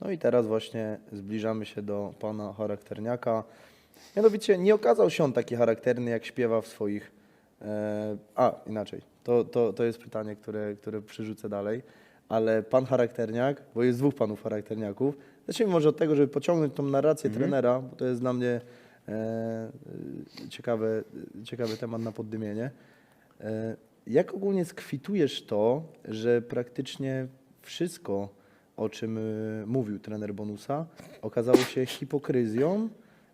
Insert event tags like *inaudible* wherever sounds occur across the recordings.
No i teraz właśnie zbliżamy się do pana charakterniaka. Mianowicie nie okazał się on taki charakterny, jak śpiewa w swoich. E, a, inaczej. To, to, to jest pytanie, które, które przerzucę dalej. Ale pan charakterniak, bo jest dwóch panów charakterniaków, zacznijmy może od tego, żeby pociągnąć tą narrację trenera, bo to jest dla mnie e, ciekawy, ciekawy temat na poddymienie. E, Jak ogólnie skwitujesz to, że praktycznie wszystko, o czym y, mówił trener Bonusa, okazało się hipokryzją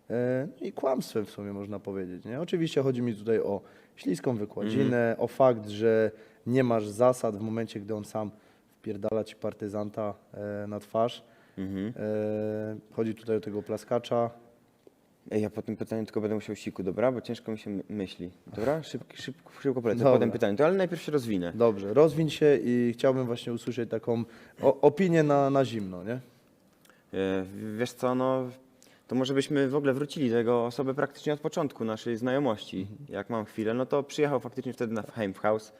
e, i kłamstwem w sumie można powiedzieć. Nie? Oczywiście chodzi mi tutaj o śliską wykładzinę, o fakt, że nie masz zasad w momencie, gdy on sam wpierdala ci partyzanta e, na twarz. Mhm. E, Chodzi tutaj o tego plaskacza. Ej, ja po tym pytaniu tylko będę musiał siku, dobra? Bo ciężko mi się my- myśli. Dobra? Szybko, szybko, szybko polecę. Dobra. Potem pytanie. To ale najpierw się rozwinę. Dobrze, rozwiń się i chciałbym właśnie usłyszeć taką o, opinię na, na zimno, nie? E, Wiesz co, no to może byśmy w ogóle wrócili do jego osoby praktycznie od początku naszej znajomości. Mhm. Jak mam chwilę, no to przyjechał faktycznie wtedy na Fame House.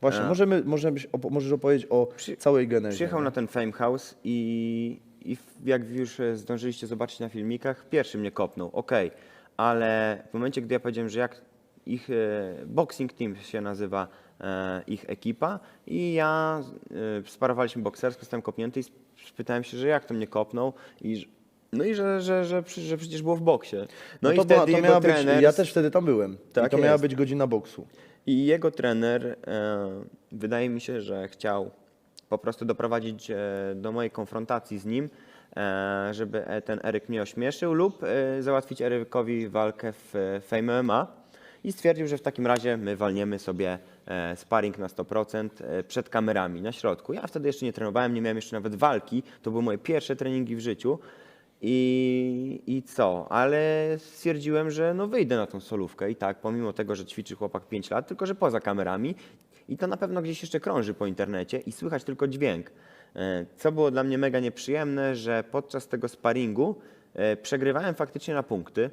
Właśnie, A. możemy, możemy, opo- możesz opowiedzieć o Przy- całej genezie. Przyjechał nie? na ten Fame House i, i jak już e, zdążyliście zobaczyć na filmikach, pierwszy mnie kopnął, okej, ale w momencie, gdy ja powiedziałem, że jak ich e, boxing team się nazywa, e, ich ekipa i ja sparowaliśmy boksersko, zostałem kopnięty i spytałem się, że jak to mnie kopnął i że- no i że, że, że, że przecież było w boksie. No, No i to, wtedy była, to miała trener... być, ja też wtedy tam byłem. Tak I to miała jest. być godzina boksu. I jego trener, wydaje mi się, że chciał po prostu doprowadzić e, do mojej konfrontacji z nim, e, żeby e, ten Eryk mnie ośmieszył lub załatwić Erykowi walkę w Fame MMA. I stwierdził, że w takim razie my walniemy sobie sparring na 100% e, przed kamerami na środku. Ja wtedy jeszcze nie trenowałem, nie miałem jeszcze nawet walki. To były moje pierwsze treningi w życiu. I, I co? Ale stwierdziłem, że no wyjdę na tą solówkę i tak, pomimo tego, że ćwiczy chłopak 5 lat, tylko że poza kamerami. I to na pewno gdzieś jeszcze krąży po internecie i słychać tylko dźwięk. E, Co było dla mnie mega nieprzyjemne, że podczas tego sparingu e, przegrywałem faktycznie na punkty,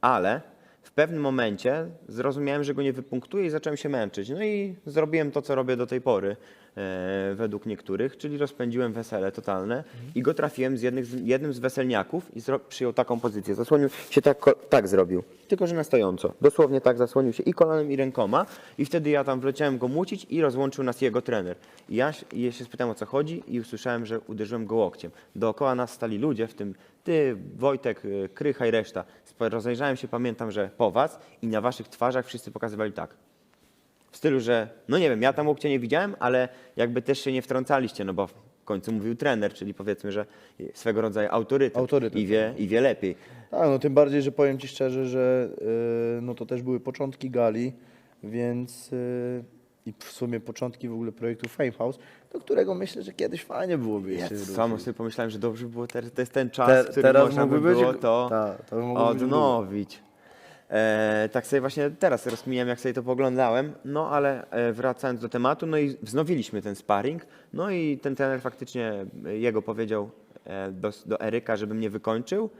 ale w pewnym momencie zrozumiałem, że go nie wypunktuję i zacząłem się męczyć. No i zrobiłem to, co robię do tej pory, e, według niektórych, czyli rozpędziłem wesele totalne i go trafiłem z, jednych, z jednym z weselniaków i zro, przyjął taką pozycję. Zasłonił się tak, tak zrobił, tylko że na stojąco. Dosłownie tak zasłonił się i kolanem, i rękoma i wtedy ja tam wleciałem go mucić i rozłączył nas jego trener. I ja, się- ja się spytałem o co chodzi i usłyszałem, że uderzyłem go łokciem. Dookoła nas stali ludzie, w tym ty, Wojtek, y, Krycha i reszta. Rozejrzałem się, pamiętam, że po was i na waszych twarzach wszyscy pokazywali tak. W stylu, że no nie wiem, ja tam łokcia nie widziałem, ale jakby też się nie wtrącaliście, no bo w końcu mówił trener, czyli powiedzmy, że swego rodzaju autorytet, Autorytet. I, wie, i wie lepiej. Tak, no tym bardziej, że powiem Ci szczerze, że y, no to też były początki gali, więc y, i w sumie początki w ogóle projektu Fame House, do którego myślę, że kiedyś fajnie byłoby Ja jeszcze sam wrócić. sobie pomyślałem, że dobrze by było, teraz, to jest ten czas, Te- w którym teraz można by być- było to tak, to odnowić. E, tak sobie właśnie teraz rozkminiam, jak sobie to poglądałem, no ale e, wracając do tematu, no i wznowiliśmy ten sparring, no i ten trener faktycznie e, jego powiedział e, do, do Eryka, żeby mnie wykończył,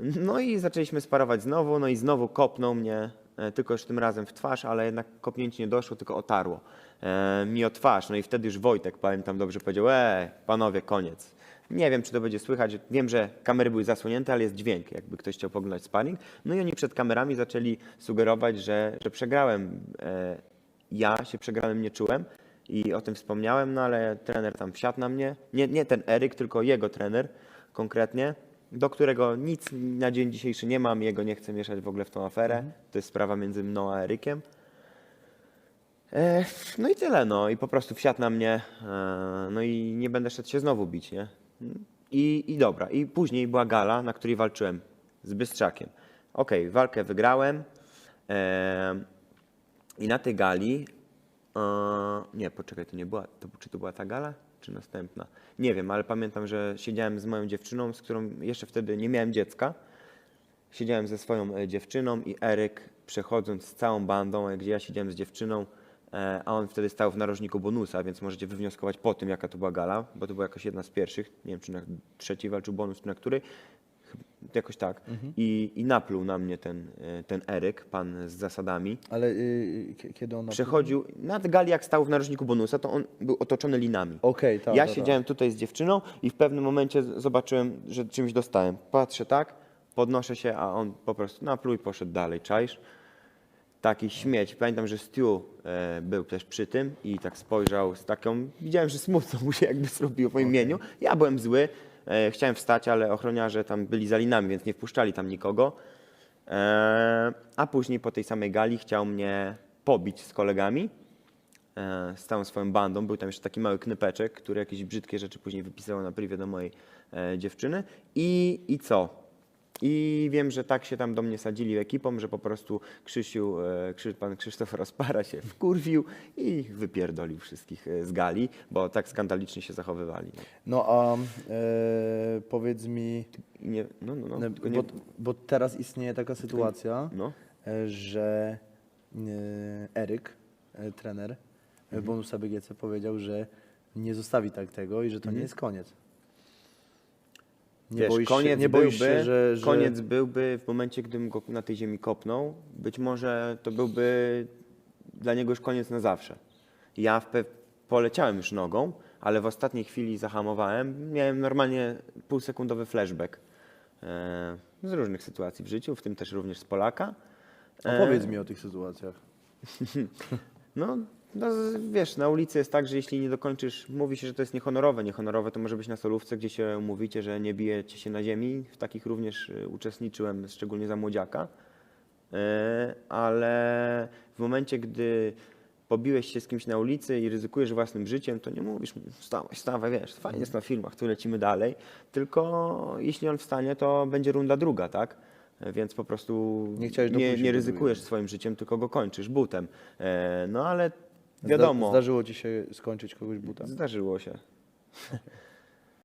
no i zaczęliśmy sparować znowu, no i znowu kopnął mnie, tylko już tym razem w twarz, ale jednak kopnięcie nie doszło, tylko otarło e, mi o twarz. No i wtedy już Wojtek, pamiętam dobrze, powiedział, e, panowie, koniec. Nie wiem, czy to będzie słychać. Wiem, że kamery były zasłonięte, ale jest dźwięk, jakby ktoś chciał poglądać sparring. No i oni przed kamerami zaczęli sugerować, że, że przegrałem. E, ja się przegrałem nie czułem i o tym wspomniałem, no ale trener tam wsiadł na mnie. Nie, nie ten Eryk, tylko jego trener konkretnie, do którego nic na dzień dzisiejszy nie mam, jego nie chcę mieszać w ogóle w tą aferę. To jest sprawa między mną a Erykiem. E, no i tyle, no i po prostu wsiadł na mnie, e, no i nie będę szedł się znowu bić, nie? I, I dobra, i później była gala, na której walczyłem z Bystrzakiem. Okej, walkę wygrałem e, i na tej gali, e, nie, poczekaj, to nie była, to, czy to była ta gala, czy następna? Nie wiem, ale pamiętam, że siedziałem z moją dziewczyną, z którą jeszcze wtedy nie miałem dziecka, Siedziałem ze swoją e, dziewczyną i Eryk przechodząc z całą bandą, gdzie ja siedziałem z dziewczyną, e, a on wtedy stał w narożniku bonusa, więc możecie wywnioskować po tym, jaka to była gala, bo to była jakaś jedna z pierwszych. Nie wiem, czy na trzeciej walczył bonus, czy na której. Jakoś tak. I, I napluł na mnie ten, e, ten Eryk, pan z zasadami. Ale y, k- kiedy on... Przechodził, nad gali jak stał w narożniku bonusa, to on był otoczony linami. Okej, tak. ja tak, siedziałem tutaj z dziewczyną i w pewnym momencie zobaczyłem, że czymś dostałem. Patrzę tak, podnoszę się, a on po prostu napluł i poszedł dalej, czaisz? Taki śmieć. Pamiętam, że Stu e, był też przy tym i tak spojrzał z taką, widziałem, że smutno mu się jakby zrobiło po imieniu. Ja byłem zły, chciałem wstać, ale ochroniarze tam byli za linami, więc nie wpuszczali tam nikogo. E, a później po tej samej gali chciał mnie pobić z kolegami e, z całą swoją bandą. Był tam jeszcze taki mały knypeczek, który jakieś brzydkie rzeczy później wypisywał na privie do mojej e, dziewczyny. I, I co? I wiem, że tak się tam do mnie sadzili ekipą, że po prostu Krzysiu, e, Krzy, pan Krzysztof *laughs* Rozpara się wkurwił i wypierdolił wszystkich e, z gali, bo tak skandalicznie się zachowywali. No a e, powiedz mi, nie, no, no, no, tylko nie, bo, bo teraz istnieje taka sytuacja, no. e, że Eryk, trener Mhm. bonusa BGC powiedział, że nie zostawi tak tego i że to nie jest koniec. Nie Wiesz, boisz koniec się, nie byłby, się, że, że... koniec byłby w momencie, gdybym go na tej ziemi kopnął. Być może to byłby dla niego już koniec na zawsze. Ja w pe- poleciałem już nogą, ale w ostatniej chwili zahamowałem. Miałem normalnie półsekundowy flashback e, z różnych sytuacji w życiu, w tym też również z Polaka. Opowiedz E, mi o tych sytuacjach. *laughs* no, no, wiesz, na ulicy jest tak, że jeśli nie dokończysz, mówi się, że to jest niehonorowe. Niehonorowe to może być na solówce, gdzie się mówicie, że nie bijecie się na ziemi. W takich również y, uczestniczyłem, szczególnie za młodziaka. E, Ale w momencie, gdy pobiłeś się z kimś na ulicy i ryzykujesz własnym życiem, to nie mówisz, wstawaj, wstawaj, wiesz, fajnie jest na filmach, tu lecimy dalej. Tylko jeśli on wstanie, to będzie runda druga, tak? E, Więc po prostu Nie nie, nie ryzykujesz swoim życiem, tylko go kończysz butem. E, No ale Zda- wiadomo, Zdarzyło ci się skończyć kogoś buta? zdarzyło się.